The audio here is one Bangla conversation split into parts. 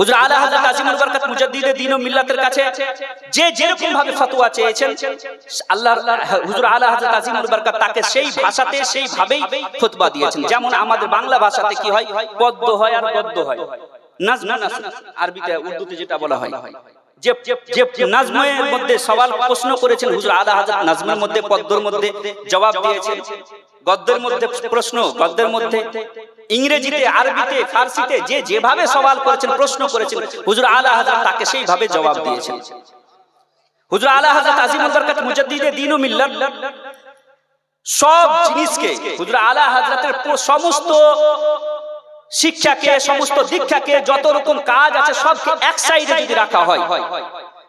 হুজুর আলা হযরত আজিমুল বরকত মুজাদ্দিদে ও মিল্লাতের কাছে যে যেরকম ভাবে ফতোয়া চেয়েছেন আল্লাহ হুজুর আলা হযরত আজিমুল বরকত তাকে সেই ভাষাতে সেই ভাবেই ফতোয়া দিয়েছেন। যেমন আমাদের বাংলা ভাষাতে কি হয়? পদ্য হয় আর গদ্য হয়। আরবিতে, উর্দুতে যেটা বলা হয়। যে যে নাজমের মধ্যে সওয়াল প্রশ্ন করেছেন হুজুর আলা হযরত নাজমের মধ্যে পদ্যর মধ্যে জবাব দিয়েছেন। গদ্যের মধ্যে প্রশ্ন, গদ্যের মধ্যে ইংরেজিতে আরবিতে ফার্সিতে যে যেভাবে সওয়াল করেছেন প্রশ্ন করেছেন হুজুর আলা হযরত তাকে সেইভাবে জবাব দিয়েছেন। হুজুর আলা হযরত আজিমুল বরকত মুজাদ্দিদে দ্বীন ও মিল্লাত। সব জিনিসকে হুজুর আলা হযরতের প- সমস্ত শিক্ষাকে সমস্ত দীক্ষাকে যত রকম কাজ আছে সবকে এক সাইডে যদি রাখা হয়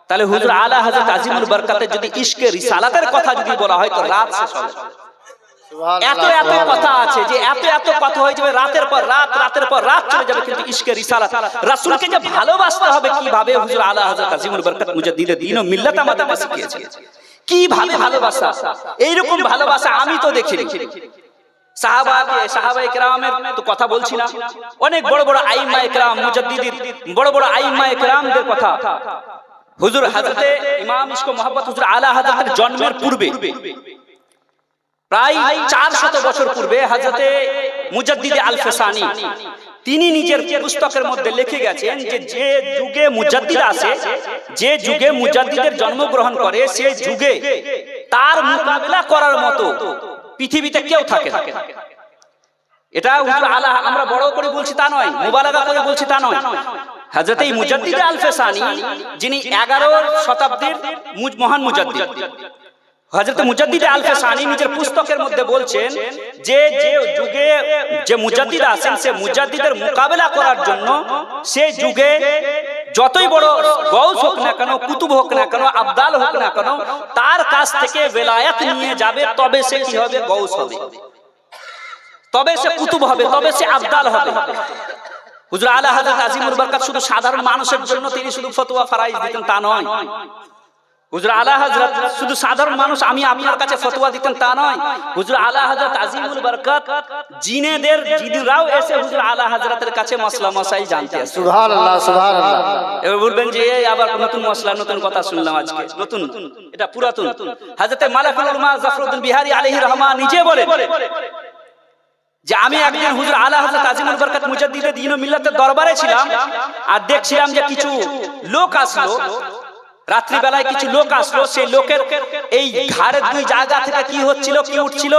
তাহলে হুজুর আলা হযরত আজিমুল বরকতের যদি ইশকে রিসালাতের কথা যদি বলা হয় তো রাত শেষ হবে। এত এত কথা আছে যে এত এত কথা হয়ে যাবে রাতের পর রাত রাতের পর রাত চলে যাবে কিন্তু ইশকে রাসূলকে যে ভালোবাসতে হবে কীভাবে হুজুর আলা হযরত আজিমুল বরকত মুজাদ্দিদ দ্বীন ও মিল্লাত আমাদের শিখিয়েছেন কীভাবে ভালোবাসা? এইরকম ভালোবাসা আমি তো দেখিনি। তো কথা বলছি না। অনেক বড় বড় আইম্মায়ে কেরাম মুজাদ্দিদির বড় বড় আইম্মায়ে কেরামদের কথা। হুজুর হযরতে ইমাম মোহাম্মদ হুজুর আলা জন্মের পূর্বে। প্রায় চার শত বছর পূর্বে হযরতে মুজাদ্দিদে আল ফেসানি, তিনি নিজের পুস্তকের মধ্যে লিখে গেছেন যে যে যুগে মুজাদ্দিদ আসে যে যুগে মুজাদ্দিদের জন্মগ্রহণ করে, সে যুগে তার মোকাবিলা করার মতো পৃথিবীতে কেউ থাকে না। এটা আলা, আমরা বড় করে বলছি তা নয়, মুবালাগা করে বলছি তা নয়। হযরত মুজাদ্দিদ আল ফেসানি, যিনি 11 শতাব্দীর মহান মুজাদ্দিদ। হযরত মুজাদ্দিদ আল ফেসানি নিজের পুস্তকের মধ্যে বলছেন যে যে যুগে যে মুজাদ্দিদ আছেন সে মুজাদ্দিদের মোকাবেলা করার জন্য যুগে যতই বড় গৌস হোক না কেন কুতুব হোক না কেন আবদাল হোক না কেন তার কাছ থেকে বেলায়াত নিয়ে যাবে তবে সে কি হবে গৌস হবে? তবে সে কুতুব হবে তবে সে আবদাল হবে। হুজুর আলা হযরত আজিমুল বরকত শুধু সাধারণ মানুষের জন্য তিনি শুধু ফতোয়া ফারাইজ দিতেন তা নয়। হুজুর আলা হযরত শুধু সাধারণ মানুষ আমি আপনার কাছে ফতোয়া দিতেন তা নয়। হুজুর আলা হযরত আজিমুল বরকত জিনেদের জিনরাও এসে হুজুর আলা হযরতের কাছে মসলা মশাই জানতে আসে। সুবহানাল্লাহ সুবহানাল্লাহ। এবার বলবেন যে এই আবার নতুন মশলা নতুন কথা শুনলাম আজকে। নতুন এটা পুরাতন। হযরতে মালাকুল উলমা জাফরউদ্দিন বিহারী আলাইহির রহমান নিজে বলেন যে আমি একদিন হুজুর আলা হযরত আজিমুল বরকত মুজাদ্দিদে দ্বীন ও মিল্লাতের দরবারে ছিলাম আর দেখছিলাম যে কিছু লোক আসলো। রাত্রি বেলায় কিছু লোক আসলো সেই লোকের এই ঘাড়ের দুই জায়গা থেকে কি হচ্ছিল কি উঠছিল?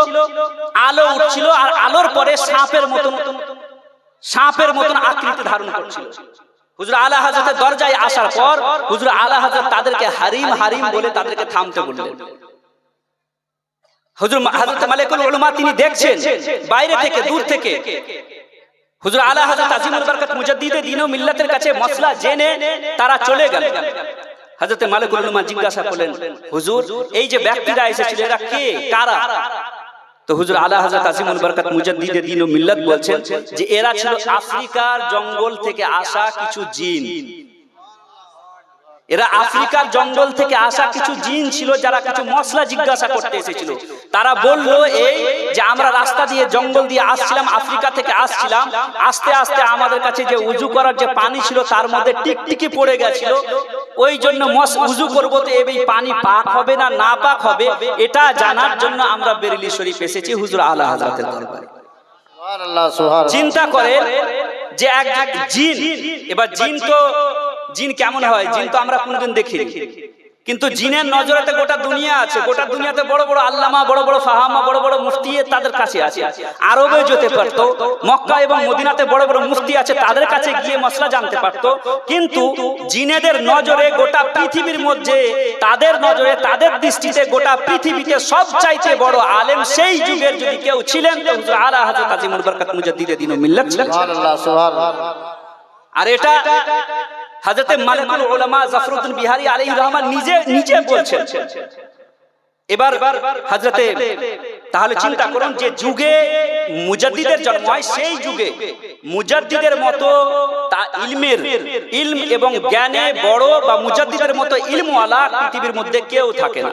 আলো উঠছিল আর আলোর পরে সাপের মতন সাপের মতন আকৃতি ধারণ করছিল। হুজুর আলা হাজরতের দরজায় আসার পর হুজুর আলা হাজরত তাদেরকে হারিম হারিম বলে তাদেরকে থামতে বললেন। হুজুর হযরত মালিকুল উলামা তিনি দেখছেন বাইরে থেকে দূর থেকে হুজুর আলা হযরত আজিমুল বরকত মুজাদ্দিদে দ্বীন ও মিল্লাতের কাছে মসলা জেনে তারা চলে গেল। হযরত মালিকুল উলামা জিজ্ঞাসা করলেন হুজুর এই যে ব্যক্তিরা এসেছিল এরা কে? কারা? তো হুজুর আলা হযরত আজিমুল বরকত মুজাদ্দিদে দ্বীন ও মিল্লাত বলছেন যে এরা ছিল আফ্রিকার জঙ্গল থেকে আসা কিছু জিন। এরা আফ্রিকার জঙ্গল থেকে আসা কিছু জিন ছিল যারা কিছু মশলা জিজ্ঞাসা করতে এসেছিল। তারা বলল এই যে আমরা রাস্তা দিয়ে জঙ্গল দিয়ে আসছিলাম আফ্রিকা থেকে আসছিলাম আস্তে আস্তে আমাদের কাছে যে উজু করার যে পানি ছিল তার মধ্যে টিকটিকি পড়ে গেছিল ওই জন্য মস উজু করব তো এই পানি পাক হবে না না পাক হবে এটা জানার জন্য আমরা বেরিলি শরীফ এসেছি হুজুর আল্লাহ হাজরাতের দরবারে। চিন্তা করে যে এক জিন এবার জিন তো জিন কেমন হয়? জিন তো আমরা কোনদিন দেখি কিন্তু জিনের নজরেতে গোটা দুনিয়া আছে গোটা দুনিয়াতে বড় বড় আল্লামা বড় বড় ফাহামা বড় বড় মুফতি তাদের কাছে আছে। আরবে যেতে পারতো মক্কা এবং মদিনাতে বড় বড় মুফতি আছে তাদের কাছে গিয়ে মশলা জানতে পারতো। কিন্তু জিনেদের নজরে গোটা পৃথিবীর মধ্যে তাদের নজরে তাদের দৃষ্টিতে গোটা পৃথিবীতে সবচাইতে বড় আলেম সেই যুগের যদি কেউ ছিলেন তো হুজুর আলা হযরত আজিমুল বরকত মুজাদ্দিদে মিল্লাত সুবহানাল্লাহ সুবহানাল্লাহ আর এটা হযরতে মালিকুল উলামা জাফরউদ্দিন বিহারী আলাইহির রহমান নিজে নিজে বলছেন। এবার হাজরতে তাহলে চিন্তা করুন যে যুগে মুজাদ্দিদের জন্ম হয় সেই যুগে। মুজাদ্দিদের মতো তা ইলমের ইলম এবং জ্ঞানে বড় বা মুজাদ্দিদের মতো ইলমওয়ালা পৃথিবীর মধ্যে কেউ থাকে না।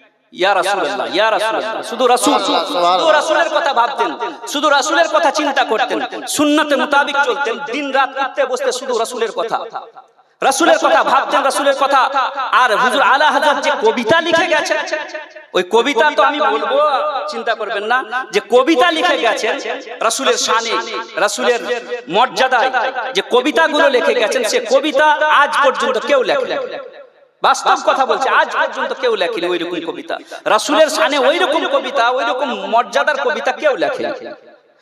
রাসূলুল্লাহ রাসূলুল্লাহ শুধু রাসূল। শুধু রাসূলের কথা ভাবতেন শুধু রাসূলের কথা চিন্তা করতেন সুন্নতে মোতাবেক চলতেন দিন রাত উঠতে বসতে শুধু রাসূলের কথা। রাসূলের কথা ভাবতেন রাসূলের কথা। আর হুজুর আলা হযরত যে কবিতা লিখে গেছেন ওই কবিতা তো আমি বলব চিন্তা করবেন না যে কবিতা লিখে গেছেন রাসূলের শানে রাসূলের মর্যাদায় যে কবিতাগুলো লিখে গেছেন সে কবিতা আজ পর্যন্ত কেউ লেখে বাস্তব কথা বলছে, আজ পর্যন্ত কেউ লেখেনি ওই রকম কবিতা। রাসুলের সানে ওই রকম কবিতা, ওইরকম মর্যাদার কবিতা কেউ লেখে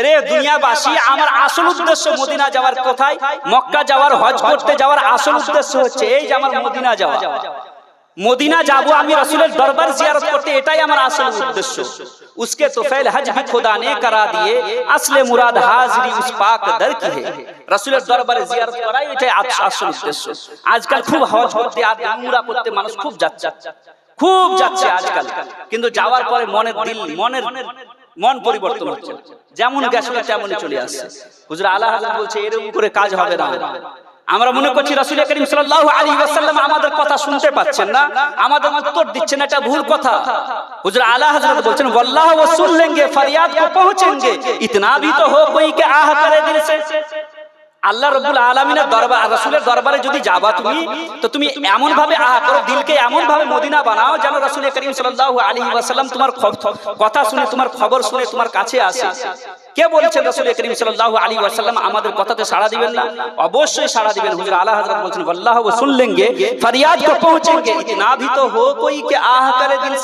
রে দুনিয়াবাসী আমার আসল উদ্দেশ্য মদিনা যাওয়ার কোথায় মক্কা যাওয়ার হজ করতে যাওয়ার আসল উদ্দেশ্য হচ্ছে এই যে আমার মদিনা যাওয়া মদিনা যাব আমি রাসূলের দরবার জিয়ারত করতে এটাই আমার আসল উদ্দেশ্য उसके तुफैल हज भी खुदा ने करा दिए असले मुराद हाजरी उस पाक दर की है রাসূলের দরবারে জিয়ারত করাই এটাই আস- আসল উদ্দেশ্য আজকাল খুব হজ করতে আর উমরা করতে মানুষ খুব যাচ্ছে খুব যাচ্ছে আজকাল কিন্তু যাওয়ার পরে মনের দিল মনের মন পরিবর্তন হচ্ছে। যেমন গেছিল তেমনই চলে আসছে। হুজুর আল্লাহ বলছে এরকম করে কাজ হবে না। আমরা মনে করছি রাসুল করিম সাল্লাহ আলী ওয়াসাল্লাম আমাদের কথা শুনতে পাচ্ছেন না। আমাদের উত্তর দিচ্ছেন এটা ভুল কথা। হুজুর আল্লাহ হজরত বলছেন বল্লাহ ওয়া সুন লেঙ্গে ফরিয়াদ পৌঁছেন গে ইতনা ভি হো কোই কে আহ করে দিল আল্লাহ রবুল আলমিনের দরবার, রসুলের দরবারে যদি যাবা তুমি, তো তুমি এমন ভাবে করো, দিলকে এমন ভাবে মদিনা বানাও যেন রসুল করিম সাল্লাহ আলী আসালাম তোমার কথা শুনে, তোমার খবর শুনে, তোমার কাছে আসে। কে বলছেন রসুল করিম সাল্লাহ আলী ওয়াসাল্লাম আমাদের কথাতে সাড়া দিবেন না? অবশ্যই সাড়া দিবেন। হুজুর আল্লাহ হজরত বলছেন আল্লাহ শুনলেন গে, ফরিয়াদ পৌঁছেন পৌঁছেঙ্গে ইতনা ভি তো হো, কোই কে আহ করে দিল